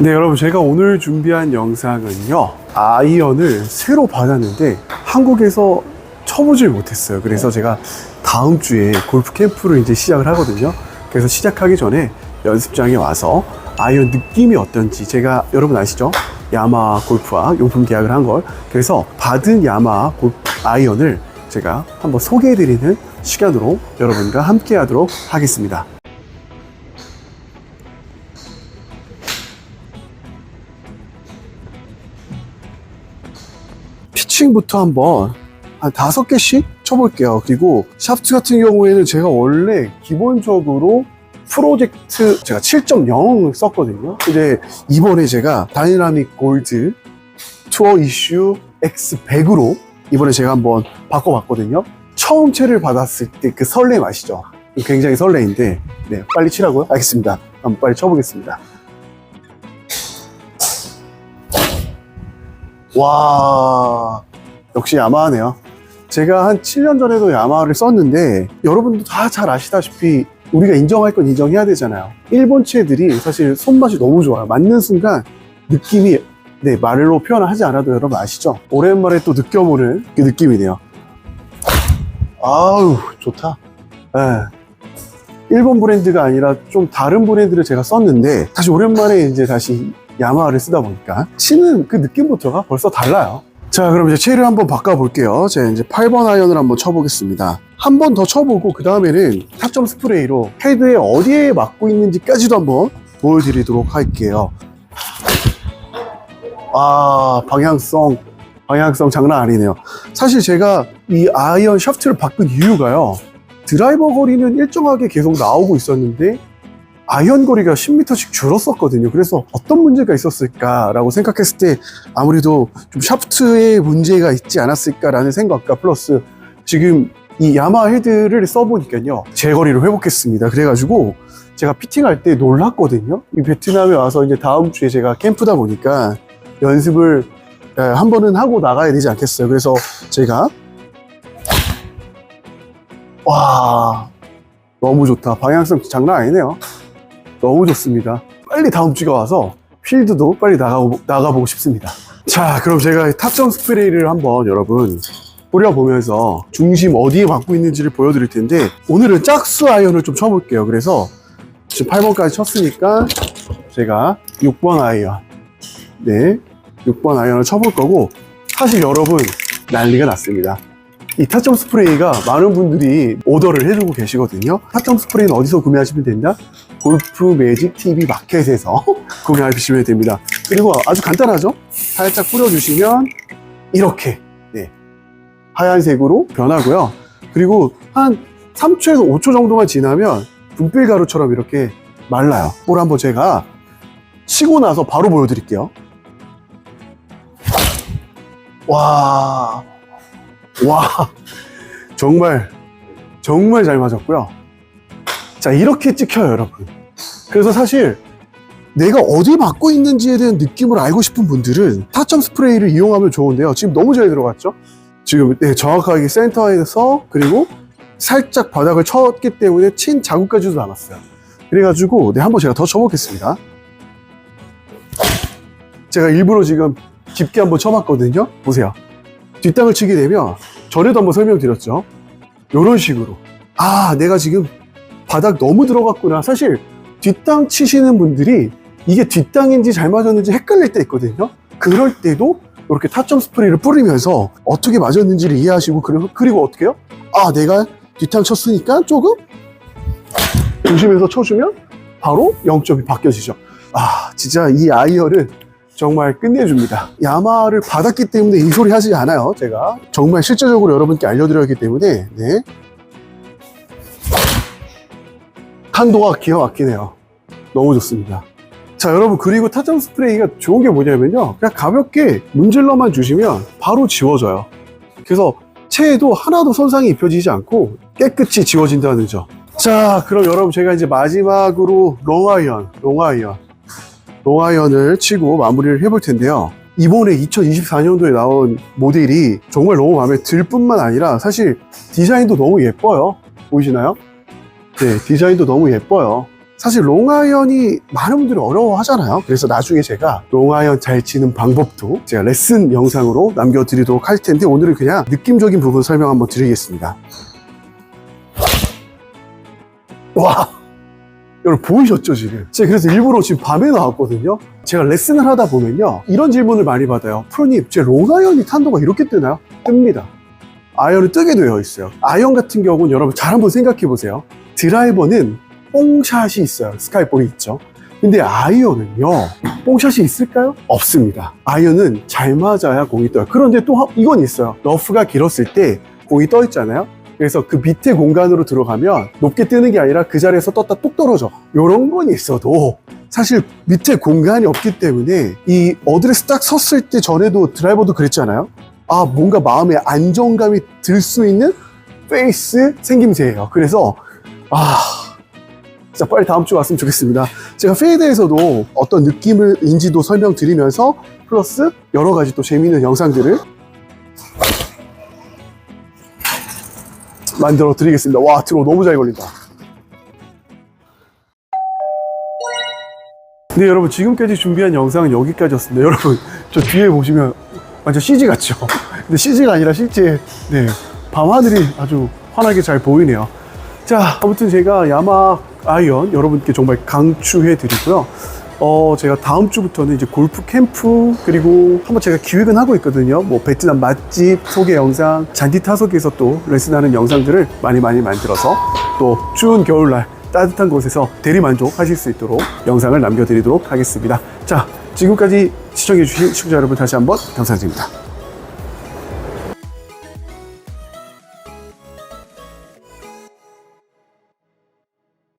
네, 여러분, 제가 오늘 준비한 영상은요, 아이언을 새로 받았는데, 한국에서 쳐보질 못했어요. 그래서 제가 다음 주에 골프 캠프를 이제 시작을 하거든요. 그래서 시작하기 전에 연습장에 와서 아이언 느낌이 어떤지, 제가 여러분 아시죠? 야마 골프와 용품 계약을 한 걸. 그래서 받은 야마 골 아이언을 제가 한번 소개해드리는 시간으로 여러분과 함께 하도록 하겠습니다. 피칭부터 한번 한 다섯 개씩 쳐볼게요. 그리고 샤프트 같은 경우에는 제가 원래 기본적으로 프로젝트 제가 7.0 썼거든요. 근데 이번에 제가 다이나믹 골드 투어 이슈 X100으로 이번에 제가 한번 바꿔봤거든요. 처음 채를 받았을 때 그 설렘 아시죠? 굉장히 설레인데 네 빨리 치라고요? 알겠습니다. 한번 빨리 쳐보겠습니다. 와 역시 야마하네요. 제가 한 7년 전에도 야마를 썼는데 여러분도 다 잘 아시다시피 우리가 인정할 건 인정해야 되잖아요. 일본 채들이 사실 손맛이 너무 좋아요. 맞는 순간 느낌이 네 말로 표현하지 않아도 여러분 아시죠? 오랜만에 또 느껴보는 그 느낌이네요. 아우 좋다. 예. 일본 브랜드가 아니라 좀 다른 브랜드를 제가 썼는데 다시 오랜만에 이제 다시 야마하를 쓰다 보니까 치는 그 느낌부터가 벌써 달라요. 자, 그럼 이제 채를 한번 바꿔볼게요. 제가 이제 8번 아이언을 한번 쳐보겠습니다. 한 번 더 쳐보고 그 다음에는 타점 스프레이로 헤드에 어디에 맞고 있는지까지도 한번 보여드리도록 할게요. 아, 방향성, 방향성 장난 아니네요. 사실 제가 이 아이언 샤프트를 바꾼 이유가요. 드라이버 거리는 일정하게 계속 나오고 있었는데 아이언 거리가 10m씩 줄었었거든요. 그래서 어떤 문제가 있었을까라고 생각했을 때 아무래도 좀 샤프트에 문제가 있지 않았을까라는 생각과 플러스 지금 이 야마 헤드를 써보니까요. 제 거리를 회복했습니다. 그래가지고 제가 피팅할 때 놀랐거든요. 이 베트남에 와서 이제 다음 주에 제가 캠프다 보니까 연습을 에, 한 번은 하고 나가야 되지 않겠어요. 그래서 제가 와 너무 좋다. 방향성 장난 아니네요. 너무 좋습니다. 빨리 다음 주가 와서 필드도 빨리 나가고, 나가보고 싶습니다. 자, 그럼 제가 타점 스프레이를 한번 여러분 뿌려보면서 중심 어디에 맞고 있는지를 보여드릴 텐데 오늘은 짝수 아이언을 좀 쳐볼게요. 그래서 지금 8번까지 쳤으니까 제가 6번 아이언 네, 6번 아이언을 쳐볼 거고 사실 여러분 난리가 났습니다. 이 타점 스프레이가 많은 분들이 오더를 해주고 계시거든요. 타점 스프레이는 어디서 구매하시면 된다? 골프 매직 TV 마켓에서 구매하시면 됩니다. 그리고 아주 간단하죠? 살짝 뿌려주시면 이렇게 네, 하얀색으로 변하고요. 그리고 한 3초에서 5초 정도만 지나면 분필 가루처럼 이렇게 말라요. 볼 한번 제가 치고 나서 바로 보여드릴게요. 와, 와, 정말, 정말 잘 맞았고요. 자, 이렇게 찍혀요, 여러분. 그래서 사실 내가 어디 맞고 있는지에 대한 느낌을 알고 싶은 분들은 타점 스프레이를 이용하면 좋은데요. 지금 너무 잘 들어갔죠? 지금 네, 정확하게 센터에서 그리고 살짝 바닥을 쳤기 때문에 친 자국까지도 남았어요. 그래가지고 네, 한번 제가 더 쳐보겠습니다. 제가 일부러 지금 깊게 한번 쳐봤거든요. 보세요. 뒷땅을 치게 되면 전에도 한번 설명드렸죠. 이런 식으로. 아, 내가 지금 바닥 너무 들어갔구나. 사실 뒷땅 치시는 분들이 이게 뒷땅인지 잘 맞았는지 헷갈릴 때 있거든요. 그럴 때도 이렇게 타점 스프레이를 뿌리면서 어떻게 맞았는지를 이해하시고 그리고, 그리고 어떻게 해요? 아, 내가 뒷땅 쳤으니까 조금 조심해서 쳐주면 바로 0점이 바뀌어지죠. 아, 진짜 이 아이언은 정말 끝내줍니다. 야마를 받았기 때문에 이 소리 하지 않아요, 제가. 정말 실제적으로 여러분께 알려드렸기 때문에, 네. 한도가 기가 막히네요. 너무 좋습니다. 자, 여러분, 그리고 타점 스프레이가 좋은 게 뭐냐면요. 그냥 가볍게 문질러만 주시면 바로 지워져요. 그래서 체에도 하나도 손상이 입혀지지 않고 깨끗이 지워진다는 점. 자, 그럼 여러분, 제가 이제 마지막으로 롱아이언, 롱아이언. 롱아이언을 치고 마무리를 해볼 텐데요. 이번에 2024년도에 나온 모델이 정말 너무 마음에 들 뿐만 아니라 사실 디자인도 너무 예뻐요. 보이시나요? 네, 디자인도 너무 예뻐요. 사실 롱아이언이 많은 분들이 어려워하잖아요. 그래서 나중에 제가 롱아이언 잘 치는 방법도 제가 레슨 영상으로 남겨드리도록 할 텐데 오늘은 그냥 느낌적인 부분 설명 한번 드리겠습니다. 와! 여러분 보이셨죠 지금? 제가 그래서 일부러 지금 밤에 나왔거든요. 제가 레슨을 하다 보면요. 이런 질문을 많이 받아요. 프로님, 제 롱아이언이 탄도가 이렇게 뜨나요? 뜹니다. 아이언은 뜨게 되어 있어요. 아이언 같은 경우는 여러분 잘 한번 생각해 보세요. 드라이버는 뽕샷이 있어요. 스카이볼이 있죠. 근데 아이언은요, 뽕샷이 있을까요? 없습니다. 아이언은 잘 맞아야 공이 떠요. 그런데 또 하- 이건 있어요. 러프가 길었을 때 공이 떠 있잖아요. 그래서 그 밑에 공간으로 들어가면 높게 뜨는 게 아니라 그 자리에서 떴다 뚝 떨어져. 요런 건 있어도 사실 밑에 공간이 없기 때문에 이 어드레스 딱 섰을 때 전에도 드라이버도 그랬잖아요. 아, 뭔가 마음에 안정감이 들 수 있는 페이스 생김새예요. 그래서 아, 진짜 빨리 다음 주 왔으면 좋겠습니다. 제가 페이드에서도 어떤 느낌을 인지도 설명드리면서 플러스 여러 가지 또 재미있는 영상들을 만들어 드리겠습니다. 와, 들어 너무 잘 걸린다. 네, 여러분 지금까지 준비한 영상은 여기까지였습니다. 여러분 저 뒤에 보시면 완전 CG 같죠? 근데 CG가 아니라 실제 네, 밤하늘이 아주 환하게 잘 보이네요. 자, 아무튼 제가 야마 아이언 여러분께 정말 강추해 드리고요. 어, 제가 다음 주부터는 이제 골프 캠프, 그리고 한번 제가 기획은 하고 있거든요. 뭐, 베트남 맛집 소개 영상, 잔디 타석에서 또 레슨하는 영상들을 많이 많이 만들어서 또 추운 겨울날 따뜻한 곳에서 대리 만족 하실 수 있도록 영상을 남겨드리도록 하겠습니다. 자, 지금까지 시청해주신 시청자 여러분 다시 한번 감사드립니다.